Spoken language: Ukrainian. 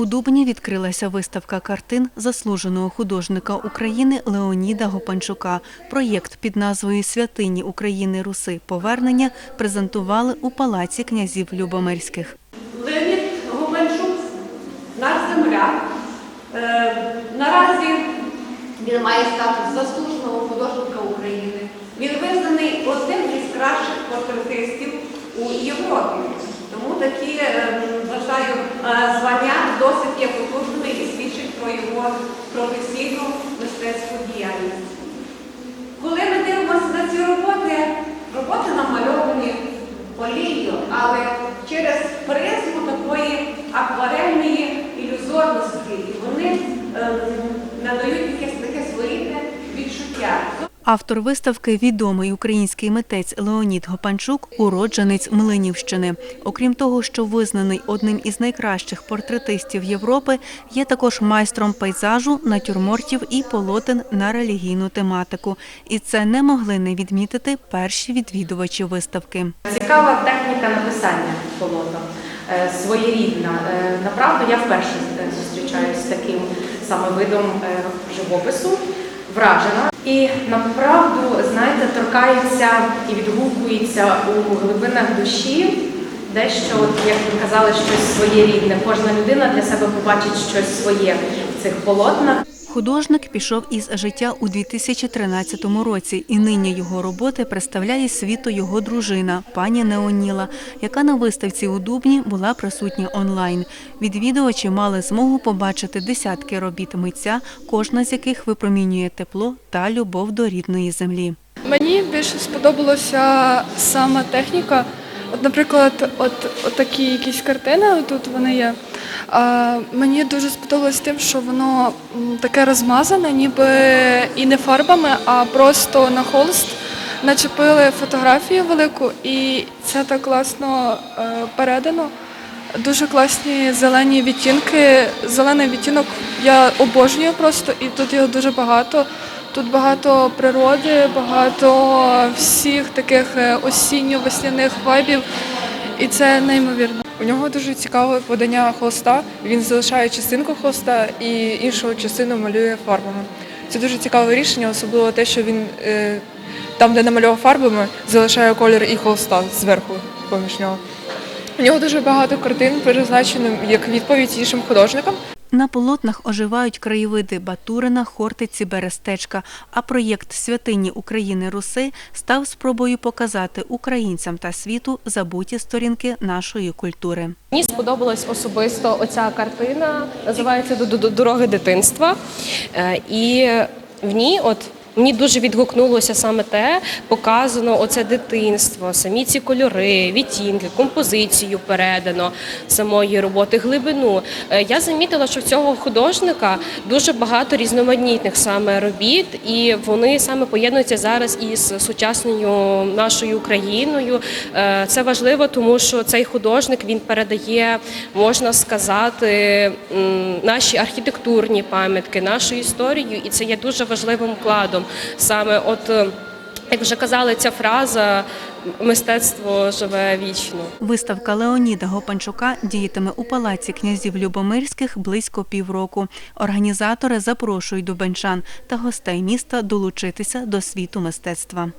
У Дубні відкрилася виставка картин заслуженого художника України Леоніда Гопанчука. Проєкт під назвою Святині України Руси Повернення презентували у палаці князів Любомирських. Леонід Губанчук, наш земляк. Е, наразі він має статус заслуженого художника України. Він визнаний одним із кращих портретистів у Європі. Тому такі, вважаю, е, звання досить є потужними і свідчить про його професійну мистецьку діяльність. Коли ми дивимося на ці роботи, роботи намальовані олією, але через призму такої акварельної ілюзорності, і вони Автор виставки відомий український митець Леонід Гопанчук, уродженець Млинівщини. Окрім того, що визнаний одним із найкращих портретистів Європи, є також майстром пейзажу, натюрмортів і полотен на релігійну тематику. І це не могли не відмітити перші відвідувачі виставки. Цікава техніка написання полотна, е, своєрідна. Е, Направду я вперше е, зустрічаюся з таким саме видом живопису, вражена. І направду, знаєте, торкається і відгукується у глибинах душі. Дещо, от, як ви казали, щось своє рідне. Кожна людина для себе побачить щось своє в цих полотнах. Художник пішов із життя у 2013 році, і нині його роботи представляє світу його дружина, пані Неоніла, яка на виставці у Дубні була присутня онлайн. Відвідувачі мали змогу побачити десятки робіт митця, кожна з яких випромінює тепло та любов до рідної землі. Мені більше сподобалася сама техніка. От, наприклад, от, от такі якісь картини, тут вони є. А, мені дуже сподобалось тим, що воно таке розмазане, ніби і не фарбами, а просто на холст начепили фотографію велику, і це так класно е, передано. Дуже класні зелені відтінки. Зелений відтінок я обожнюю просто, і тут його дуже багато. Тут багато природи, багато всіх таких е, осінньо-весняних вайбів, і це неймовірно. У нього дуже цікаве подання холста. Він залишає частинку холста і іншу частину малює фарбами. Це дуже цікаве рішення, особливо те, що він е, там, де намалював фарбами, залишає колір і холста зверху поміж нього. У нього дуже багато картин призначено як відповідь іншим художникам. На полотнах оживають краєвиди Батурина, Хортиці, Берестечка. А проєкт Святині України Руси став спробою показати українцям та світу забуті сторінки нашої культури. Мені сподобалась особисто оця картина, називається «До- до- Дороги дитинства. Е, І в ній, от мені дуже відгукнулося саме те, показано оце дитинство, самі ці кольори, відтінки, композицію передано самої роботи, глибину. Е, Я замітила, що в цього художника дуже багато різноманітних саме робіт, і вони саме поєднуються зараз із сучасною нашою Україною. Е, Це важливо, тому що цей художник він передає, можна сказати, наші архітектурні пам'ятки, нашу історію, і це є дуже важливим вкладом. Саме от. е, Як вже казали, ця фраза мистецтво живе вічно. Виставка Леоніда Гопанчука діятиме у палаці князів Любомирських близько півроку. Організатори запрошують дубенчан та гостей міста долучитися до світу мистецтва.